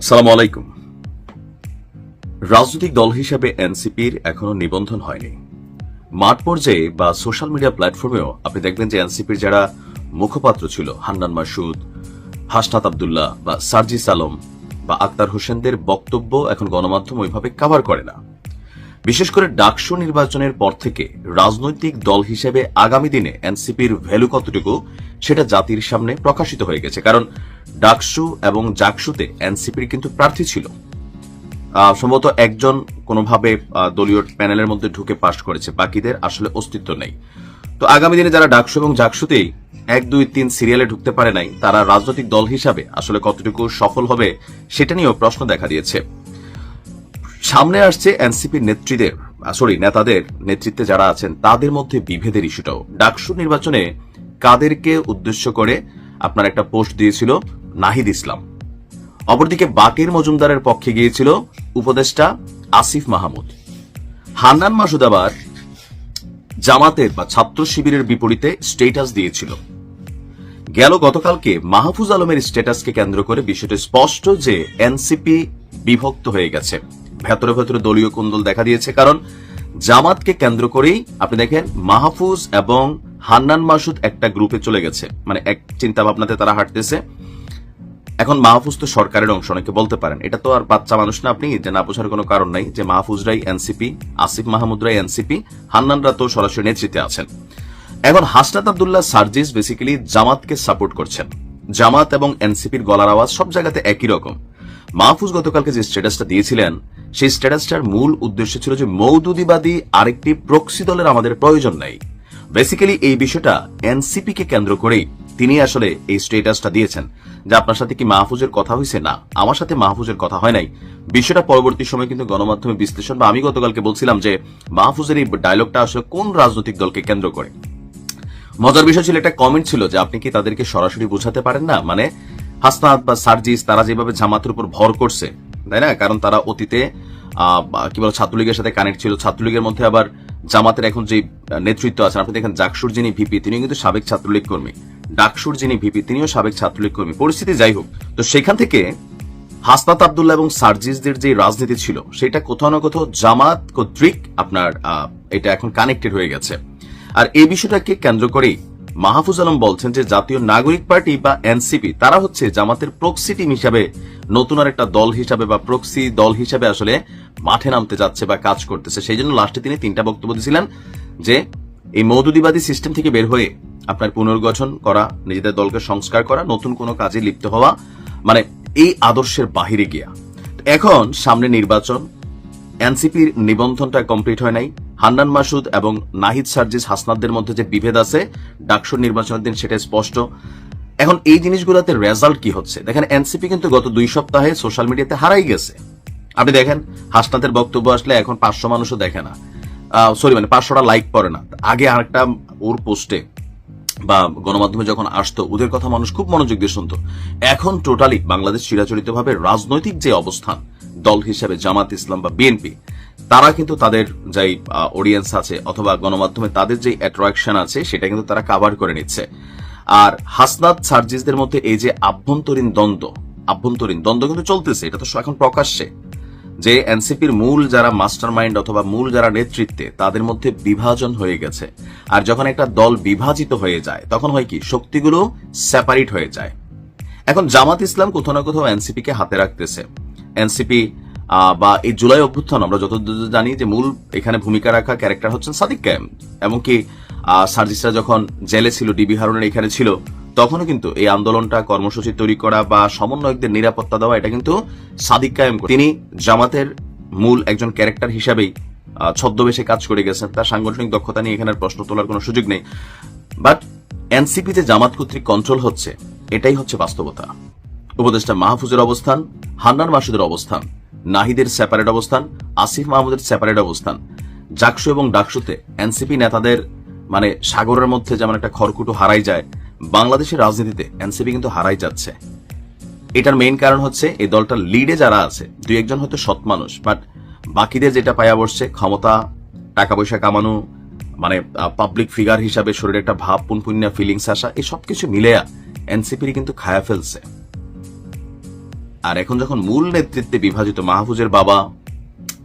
আসসালামু আলাইকুম। রাজনৈতিক দল হিসাবে এনসিপির এখনও নিবন্ধন হয়নি। মাঠ পর্যায়ে বা সোশ্যাল মিডিয়া প্ল্যাটফর্মেও আপনি দেখবেন যে এনসিপির যারা মুখপাত্র ছিল, হান্নান মাসুদ, হাসনাত আবদুল্লাহ বা সার্জিস আলম বা আক্তার হোসেনদের বক্তব্য এখন গণমাধ্যম ওইভাবে কাভার করে না। বিশেষ করে ডাকসু নির্বাচনের পর থেকে রাজনৈতিক দল হিসেবে আগামী দিনে এনসিপির ভ্যালু কতটুকু সেটা জাতির সামনে প্রকাশিত হয়ে গেছে, কারণ ডাকসু এবং জাকসুতে এনসিপির কিন্তু প্রার্থী ছিল। সম্ভবত একজন কোনোভাবে দলীয় প্যানেলের মধ্যে ঢুকে পাশ করেছে, বাকিদের আসলে অস্তিত্ব নেই। তো আগামী দিনে যারা ডাকসু এবং জাকসুতেই এক, দুই, তিন সিরিয়ালে ঢুকতে পারে নাই, তারা রাজনৈতিক দল হিসাবে আসলে কতটুকু সফল হবে সেটা নিয়েও প্রশ্ন দেখা দিয়েছে। সামনে আসছে এনসিপি নেত্রীদের সরি নেতাদের নেতৃত্বে যারা আছেন, তাদের মধ্যে বিভেদের ইস্যুটাও ডাকসু নির্বাচনে কাদেরকে উদ্দেশ্য করে আপনার একটা পোস্ট দিয়েছিল নাহিদ ইসলাম। অপরদিকে বাকের মজুমদারের পক্ষে গিয়েছিল উপদেষ্টা আসিফ মাহমুদ। হান্নান মাসুদ আবার জামাতের বা ছাত্র শিবিরের বিপরীতে স্টেটাস দিয়েছিল। গেল গতকালকে মাহফুজ আলমের স্ট্যাটাসকে কেন্দ্র করে বিষয়টি স্পষ্ট যে এনসিপি বিভক্ত হয়ে গেছে। ভেতরে ভেতরে দলীয় কুন্দল দেখা দিয়েছে। কারণ জামাতকে কেন্দ্র করেই আপনি দেখেন মাহফুজ এবং হান্নান মাসুদ একটা গ্রুপে চলে গেছে। মানে এক চিন্তা ভাবনাতে তারা হাঁটতেছে। এখন মাহফুজ তো সরকারের অংশ, অনেকে বলতে পারেন। এটা তো আর বাচ্চা মানুষ না আপনি যে না বোঝার কোনো কারণ নাই যে মাহফুজরাই এনসিপি, আসিফ মাহমুদরাই এনসিপি, হান্নানরা তো সরাসরি নেতৃত্বে আছেন। এখন হাসনাত আবদুল্লাহ সার্জিস বেসিক্যালি জামাতকে সাপোর্ট করছেন। জামাত এবং এনসিপির গলার আওয়াজ সব জায়গাতে একই রকম। মাহফুজ গতকালকে যে স্ট্যাটাসটা দিয়েছিলেন, সেই স্ট্যাটাসটার মূল উদ্দেশ্য ছিল যে মৌদুদিবাদী আরেকটি প্রক্সি দলের আমাদের প্রয়োজন নাই। বেসিক্যালি এই বিষয়টা এনসিপি কে কেন্দ্র করেই তিনি আসলে এই স্টেটাসটা দিয়েছেন। যে আপনার সাথে কি মাহফুজের কথা হয়েছে? না, আমার সাথে মাহফুজের কথা হয় নাই। বিষয়টা পরবর্তী সময় কিন্তু গণমাধ্যমে বিশ্লেষণ বা আমি গতকালকে বলছিলাম যে মাহফুজের এই ডায়লগটা আসলে কোন রাজনৈতিক দলকে কেন্দ্র করে? মজার বিষয় ছিল, একটা কমেন্ট ছিল যে আপনি কি তাদেরকে সরাসরি বোঝাতে পারেন না? মানে হাসনাত বা সার্জিস, তারা যেভাবে জামাতের উপর ভর করছে, তাই না? কারণ তারা অতীতে কি বলে, ছাত্রলীগের সাথে কানেক্ট ছিল। ছাত্রলীগের মধ্যে আবার জামাতের এখন যে নেতৃত্ব আছেন, আপনি দেখেন জাকসুর যিনি ভিপি তিনিও কিন্তু সাবেক ছাত্রলীগ কর্মী। ডাকসুর যিনি ভিপি তিনিও সাবেক ছাত্রলীগ কর্মী। পরিস্থিতি যাই হোক, তো সেখান থেকে হাসনাত আবদুল্লাহ এবং সার্জিসদের যে রাজনীতি ছিল, সেটা কোথাও না কোথাও জামাত কর্তৃক আপনার এটা এখন কানেক্টেড হয়ে গেছে। আর এই বিষয়টাকে কেন্দ্র করেই মাহফুজ আলম বলছেন যে জাতীয় নাগরিক পার্টি বা এনসিপি, তারা হচ্ছে জামাতের প্রক্সি টিম হিসাবে নতুন আর একটা দল হিসাবে বা প্রক্সি দল হিসাবে আসলে মাঠে নামতে যাচ্ছে বা কাজ করতেছে। সেই জন্য লাস্টে তিনি তিনটা বক্তব্য দিয়েছিলেন যে এই মৌদুদিবাদী সিস্টেম থেকে বের হয়ে আপনার পুনর্গঠন করা, নিজেদের দলকে সংস্কার করা, নতুন কোনো কাজে লিপ্ত হওয়া মানে এই আদর্শের বাহিরে গিয়া। এখন সামনে নির্বাচন, এনসিপির নিবন্ধনটা কমপ্লিট হয় নাই। হান্নান মাসুদ এবং নাহিদ সার্জিস হাসনাদদের মধ্যে যে বিভেদ আছে, ডাকসুর নির্বাচনের দিন সেটা স্পষ্ট। এখন এই জিনিসগুলোতে রেজাল্ট কি হচ্ছে? দেখেন এনসিপি কিন্তু গত দুই সপ্তাহে সোশ্যাল মিডিয়াতে হারাই গেছে। আপনি দেখেন, হাসনাতের বক্তব্য আসলে এখন পাঁচশো মানুষও দেখে না। সরি মানে পাঁচশোটা লাইক পড়ে না। আগে আরেকটা ওর পোস্টে বা গণমাধ্যমে যখন আসতো, ওদের কথা মানুষ খুব মনোযোগ দিয়ে শুনতো। এখন টোটালি বাংলাদেশ চিরাচরিতভাবে রাজনৈতিক যে অবস্থান, দল হিসেবে জামাত ইসলাম বা বিএনপি তারা কিন্তু তাদের যে অডিয়েন্স আছে অথবা গণমাধ্যমে তাদের যে অ্যাট্রাকশন আছে, সেটা কিন্তু তারা কাভার করে নিচ্ছে। আর হাসনাত সার্জিসদের মধ্যে এই যে আভ্যন্তরীণ দ্বন্দ্ব আভ্যন্তরীণ দ্বন্দ্ব কিন্তু চলতেছে, এটা তো এখন প্রকাশ্যে। যে এনসিপির মূল যারা মাস্টার মাইন্ড অথবা মূল যারা নেতৃত্বে, তাদের মধ্যে বিভাজন হয়ে গেছে। আর যখন একটা দল বিভাজিত হয়ে যায়, তখন হয় কি, শক্তিগুলো সেপারেট হয়ে যায়। এখন জামাত ইসলাম কোথাও না কোথাও এনসিপি কে হাতে রাখতেছে। এনসিপি বা এই জুলাই অভ্যুত্থান আমরা যতদূর জানি যে মূল এখানে ভূমিকা রাখা ক্যারেক্টার হচ্ছেন সাদিক কায়েম। এমনকি সার্জিসরা যখন জেলে ছিল ডিবি হারুনের এখানে ছিল, তখনও কিন্তু এই আন্দোলনটা কর্মসূচি তৈরি করা বা সমন্বয়কদের নিরাপত্তা দেওয়া, এটা কিন্তু সাদিক কায়েম তিনি জামাতের মূল একজন ক্যারেক্টার হিসাবেই ছদ্মবেশে কাজ করে গেছেন। তার সাংগঠনিক দক্ষতা নিয়ে এখানে প্রশ্ন তোলার কোনো সুযোগ নেই। বাট এনসিপি যে জামাত কর্তৃক কন্ট্রোল হচ্ছে, এটাই হচ্ছে বাস্তবতা। উপদেষ্টা মাহফুজের অবস্থান, হান্নান মাসুদের অবস্থান। নাহিদের সেপারেট অবস্থান, আসিফ মাহমুদের সেপারেট অবস্থান। জাকসু এবং ডাকসুতে এনসিপি নেতাদের মানে সাগরের মধ্যে যেমন একটা খড়কুটো হারাই যায়, বাংলাদেশের রাজনীতিতে এনসিপি কিন্তু হারাই যাচ্ছে। এটার মেইন কারণ হচ্ছে এই দলটার লিডে যারা আছে, দুই একজন হয়তো সৎ মানুষ বাট বাকিদের যেটা পায়া বসছে, ক্ষমতা টাকা পয়সা কামানো মানে পাবলিক ফিগার হিসাবে শরীরে একটা ভাব, পুনপুন্যা ফিলিংস আসা, এই সবকিছু মিলেয়া এনসিপির কিন্তু খায়া ফেলছে। আর এখন যখন মূল নেতৃত্বে বিভাজিত মাহফুজের বাবা,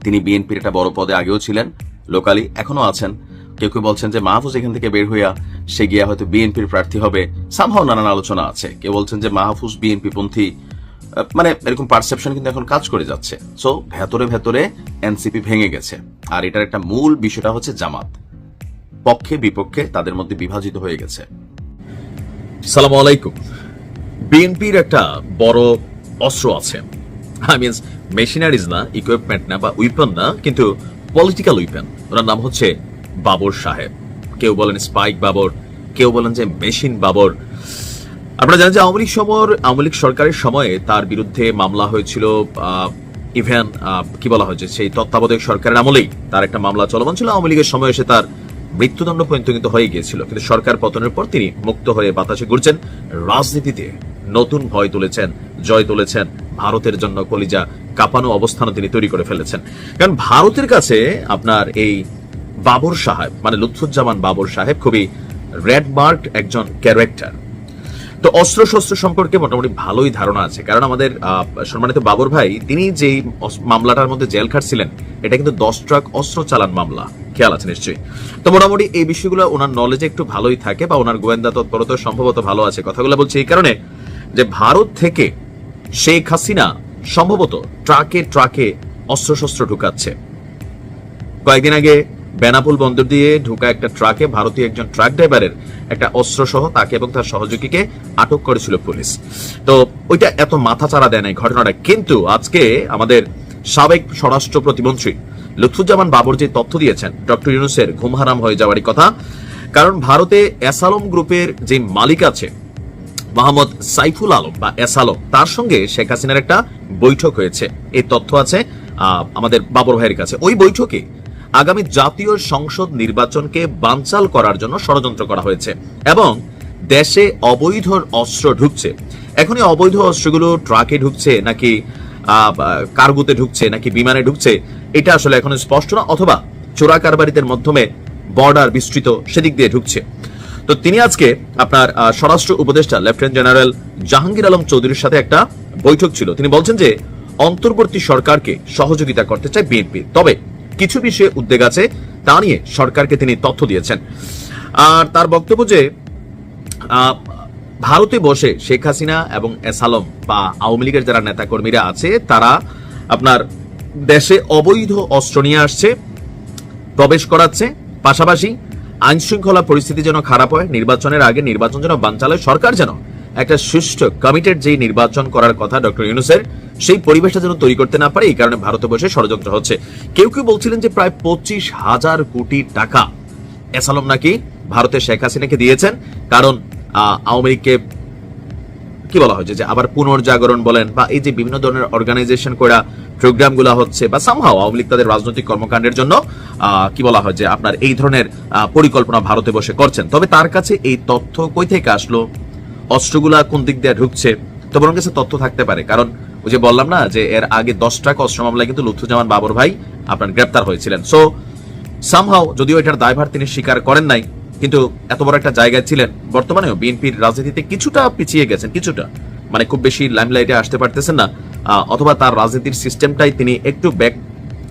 তিনি বিএনপির একটা বড় পদে আগেও ছিলেন, লোকালি এখনও আছেন। কেউ কেউ বলছেন যে মাহফুজ এখান থেকে বের হইয়া সে গিয়া হয়তো বিএনপির প্রার্থী হবে। সামহাও নানান আলোচনা আছে। কেউ বলছেন যে মাহফুজ বিএনপি পন্থী মানে এরকম পারসেপশন কিন্তু এখন কাজ করে যাচ্ছে। সো ভেতরে ভেতরে এনসিপি ভেঙে গেছে। আর এটার একটা মূল বিষয়টা হচ্ছে জামাত। পক্ষে বিপক্ষে তাদের মধ্যে বিভাজিত হয়ে গেছে। সালাম আলাইকুম। বিএনপির একটা বড় অস্ত্র আছে। আই মিনস মেশিনারিজ না ইকুইপমেন্ট না বা উইপন না, কিন্তু পলিটিক্যাল উইপেন ওনার নাম হচ্ছে বাবর সাহেব। কেউ বলেন স্পাইক বাবর, কেউ বলেন যে মেশিন বাবর। আপনারা জানেন যে আওয়ামী লীগ সময়ের আওয়ামী লীগ সরকারের সময়ে তার বিরুদ্ধে মামলা হয়েছিল ইভেন কি বলা হয়েছে সেই তত্ত্বাবধায়ক সরকারের আমলেই তার একটা মামলা চলমান ছিল। আওয়ামী লীগের সময় এসে তার মৃত্যুদণ্ড পর্যন্ত কিন্তু হয়ে গিয়েছিল, কিন্তু সরকার পতনের পর তিনি মুক্ত হয়ে বাতাসে ঘুরছেন। রাজনীতিতে নতুন ভয় তুলেছেন, জয় তুলেছেন। ভারতের জন্য কলিজা কাঁপানো অবস্থানও তিনি তৈরি করে ফেলেছেন। কারণ ভারতের কাছে আপনার এই বাবর সাহেব মানে লুৎফুজ্জামান বাবর সাহেব খুবই রেড মার্ক একজন ক্যারেক্টার। তো অস্ত্র শস্ত্র সম্পর্কে মোটামুটি ভালোই ধারণা আছে। কারণ আমাদের সম্মানিত বাবর ভাই, তিনি যেই মামলাটার মধ্যে জেল খাটছিলেন, এটা কিন্তু দশ ট্রাক অস্ত্র চালান মামলা। খেয়াল আছে নিশ্চয়ই। তো মোটামুটি এই বিষয়গুলো ওনার নলেজে একটু ভালোই থাকে বা ওনার গোয়েন্দা তৎপরতা সম্ভবত ভালো আছে। কথাগুলো বলছি এই কারণে যে ভারত থেকে শেখ হাসিনা সম্ভবত ট্রাকে ট্রাকে অস্ত্রশস্ত্র ঢুকাচ্ছে। কয়েকদিন আগে বেনাপুল বন্দর দিয়ে ঢুকা একটা ট্রাকে ভারতীয় একজন ট্রাক ড্রাইভারের একটা অস্ত্র সহ তাকে এবং তার সহযোগীকে আটক করেছিল পুলিশ। তো ওইটা এত মাথা চাড়া দেয় নাই ঘটনাটা। কিন্তু আজকে আমাদের সাবেক স্বরাষ্ট্র প্রতিমন্ত্রী লুৎফুজ্জামান বাবর যে তথ্য দিয়েছেন, ডক্টর ইউনুসের ঘুম হারাম হয়ে যাওয়ারই কথা, কারণ ভারতে এসালম গ্রুপের যে মালিক আছে, মোহাম্মদ সাইফুল আলম বা এস আলম তার সঙ্গে শেখ হাসিনার একটা বৈঠক হয়েছে। এই তথ্য আছে আমাদের বাবর ভাইয়ের কাছে। ওই বৈঠকে আগামী জাতীয় সংসদ নির্বাচনকে বানচাল করার জন্য ষড়যন্ত্র করা হয়েছে এবং দেশে অবৈধ অস্ত্র ঢুকছে। এখন এই অবৈধ অস্ত্রগুলো ট্রাকে ঢুকছে নাকি কার্গোতে ঢুকছে নাকি বিমানে ঢুকছে এটা আসলে এখন স্পষ্ট না, অথবা চোরা কারবারিদের মাধ্যমে বর্ডার বিস্তৃত সেদিক দিয়ে ঢুকছে। তো তিনি আজকে আপনার স্বরাষ্ট্র উপদেষ্টা, লেফটেন্যান্ট জেনারেল জাহাঙ্গীর আলম চৌধুরীর সাথে একটা বৈঠক ছিল। তিনি বলছেন যে, অন্তর্বর্তী সরকারকে সহযোগিতা করতে চায় বিএনপি। তবে কিছু বিষয়ে উদ্বেগ আছে, তা নিয়ে সরকারকে তিনি তথ্য দিয়েছেন। আর তার বক্তব্য যে ভারতে বসে শেখ হাসিনা এবং এস আলম বা আওয়ামী লীগের যারা নেতাকর্মীরা আছে, তারা আপনার দেশে অবৈধ অস্ত্র নিয়ে আসছে, প্রবেশ করাচ্ছে। পাশাপাশি আইন শৃঙ্খলা পরিস্থিতি যেন খারাপ হয়, নির্বাচনের আগে নির্বাচন যেন বানচাল হয় সরকার যেন একটা সুষ্ঠু কমিটেড যেই নির্বাচন করার কথা ডক্টর ইউনুসের, সেই পরিবেশটা যেন তৈরি করতে না পারে, এই কারণে ভারতে বসে ষড়যন্ত্র হচ্ছে। কেউ কেউ বলছিলেন যে প্রায় পঁচিশ হাজার কোটি টাকা, এসালম নাকি ভারতে শেখ হাসিনাকে দিয়েছেন, কারণ আওয়ামী লীগকে কি বলা হয়েছে যে আবার পুনর্জাগরণ বলেন বা এই যে বিভিন্ন ধরনের অর্গানাইজেশন করা প্রোগ্রামগুলা হচ্ছে বা সামহাও আওয়ামী লীগ তাদের রাজনৈতিক কর্মকাণ্ডের জন্য কি বলা হয় যে আপনার এই ধরনের পরিকল্পনা ভারতে বসে করছেন। তবে তার কাছে এই তথ্য কই থেকে আসলো? অস্ত্রগুলা কোন দিক দিয়ে ঢুকছে? তো বরং কাছে তথ্য থাকতে পারে। কারণ ওই যে বললাম না যে এর আগে দশ টাকা অস্ত্র মামলায় কিন্তু লুৎফুজ্জামান বাবর ভাই আপনার গ্রেপ্তার হয়েছিলেন। সো সামহাও যদিও এটার দায়ভার তিনি স্বীকার করেন নাই কিন্তু এত বড় একটা জায়গায় ছিলেন, বর্তমানেও বিএনপির রাজনীতিতে কিছুটা পিছিয়ে গেছেন, কিছুটা। মানে খুব বেশি লাইমলাইটে আসতে পারতেছেন না। অথবা তার রাজনীতির সিস্টেমটাই তিনি একটু ব্যাক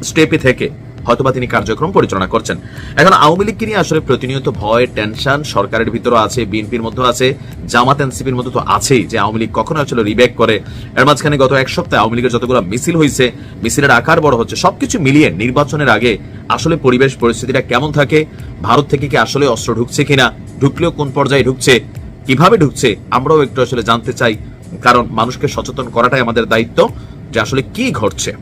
স্টেপে থেকে হয়তোবা তিনি কার্যক্রম পরিচালনা করছেন। এখন আওয়ামী লীগকে নিয়ে আসলে প্রতিনিয়ত ভয় টেনশন সরকারের ভিতরে আছে, বিএনপির মধ্যে আছে, জামাত এনসিপির মধ্যে তো আছেই যে আওয়ামী লীগ কখনো আসলে রিব্যাক করে। এর মাঝখানে গত এক সপ্তাহে আওয়ামী লীগের যতগুলো মিছিল হয়েছে মিছিলের আকার বড় হচ্ছে, সবকিছু মিলিয়ে নির্বাচনের আগে আসলে পরিবেশ পরিস্থিতিটা কেমন থাকে? ভারত থেকে কি আসলে অস্ত্র ঢুকছে কিনা? ঢুকলেও কোন পর্যায়ে ঢুকছে? কীভাবে ঢুকছে? আমরাও একটু আসলে জানতে চাই। কারণ মানুষকে সচেতন করাটাই আমাদের দায়িত্ব যে আসলে কি ঘটছে।